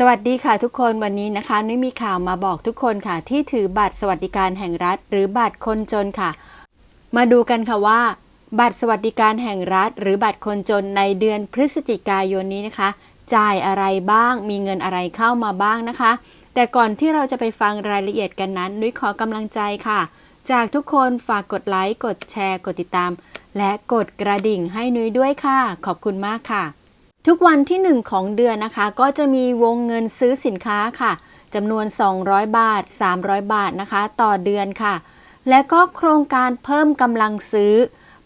สวัสดีค่ะทุกคนวันนี้นะคะนุ้ยมีข่าวมาบอกทุกคนค่ะ ที่ถือบัตรสวัสดิการแห่งรัฐ หรือบัตรคนจนค่ะ มาดูกันค่ะว่า บัตรสวัสดิการแห่งรัฐ หรือบัตรคนจนในเดือนพฤศจิกายนนี้นะคะ จ่ายอะไรบ้างมีเงินอะไรเข้ามาบ้างนะคะ แต่ก่อนที่เราจะไปฟังรายละเอียดกันนั้นนุ้ยขอกำลังใจค่ะ จากทุกคนฝากกดไลค์กดแชร์ กดติดตาม และกดกระดิ่งให้นุ้ยด้วยค่ะ ขอบคุณมากค่ะ ทุกวันที่ 1 ของเดือนนะคะ ก็จะมีวงเงินซื้อสินค้าค่ะจำนวน 200 บาท 300 บาทนะคะ ต่อเดือนค่ะ และก็โครงการเพิ่มกำลังซื้อ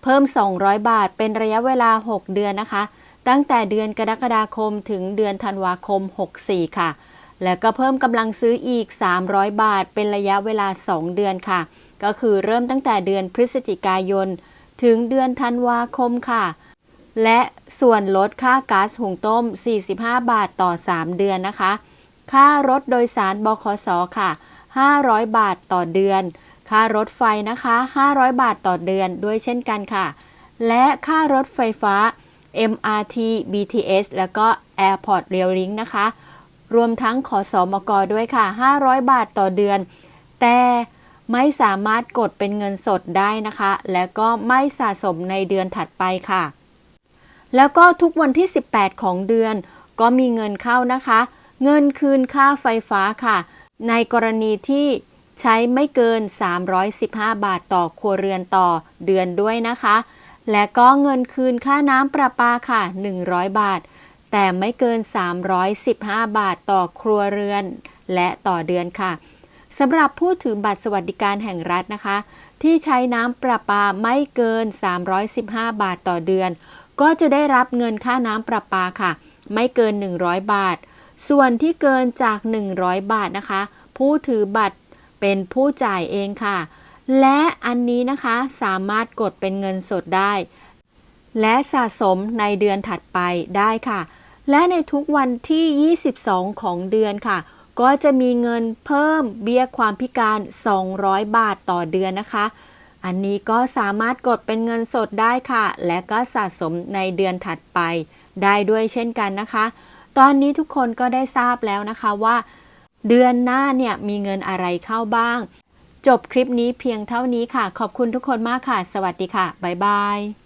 เพิ่ม 200 บาท เป็นระยะเวลา 6 เดือนนะคะ ตั้งแต่เดือนกรกฎาคมถึงเดือนธันวาคม 64 ค่ะ แล้วก็เพิ่มกำลังซื้ออีก 300 บาท เป็นระยะเวลา 2 เดือนค่ะ ก็คือเริ่มตั้งแต่เดือนพฤศจิกายน ถึงเดือนธันวาคมค่ะ และส่วนลดค่าก๊าซหุงต้ม 45 บาทต่อ 3 เดือนนะคะ ค่ารถโดยสารบขสค่ะ 500 บาทต่อเดือน ค่ารถไฟนะคะ 500 บาทต่อเดือนด้วยเช่นกันค่ะ และค่ารถไฟฟ้า MRT BTS แล้วก็ Airport Rail Link นะคะ รวมทั้งขอสอมกด้วยค่ะ 500 บาทต่อเดือน แต่ไม่สามารถกดเป็นเงินสดได้นะคะ และก็ไม่สะสมในเดือนถัดไปค่ะ แล้วก็ทุกวันที่ 18 ของเดือน ก็มีเงินเข้านะคะ เงินคืนค่าไฟฟ้าค่ะ ในกรณีที่ใช้ไม่เกิน 315 บาทต่อครัวเรือนต่อเดือนด้วยนะคะ และก็เงินคืนค่าน้ำประปาค่ะ 100 บาท แต่ไม่เกิน 315 บาทต่อครัวเรือน และต่อเดือนค่ะสำหรับผู้ถือบัตรสวัสดิการแห่งรัฐนะคะ ที่ใช้น้ำประปาไม่เกิน 315 บาทต่อเดือน ก็จะได้รับเงินค่าน้ำประปาค่ะ ไม่เกิน 100 บาท ส่วนที่เกินจาก 100 บาทนะคะ ผู้ถือบัตรเป็นผู้จ่ายเองค่ะ และอันนี้นะคะสามารถกดเป็นเงินสดได้ และสะสมในเดือนถัดไปได้ค่ะ และในทุกวันที่ 22 ของเดือนค่ะ ก็จะมีเงินเพิ่มเบี้ยความพิการ 200 บาทต่อเดือนนะคะ อันนี้ก็สามารถกดเป็นเงินสดได้ค่ะ และก็สะสมในเดือนถัดไป ได้ด้วยเช่นกันนะคะ ตอนนี้ทุกคนก็ได้ทราบแล้วนะคะว่า เดือนหน้าเนี่ยมีเงินอะไรเข้าบ้าง จบคลิปนี้เพียงเท่านี้ค่ะ ขอบคุณทุกคนมากค่ะ สวัสดีค่ะ บ๊ายบาย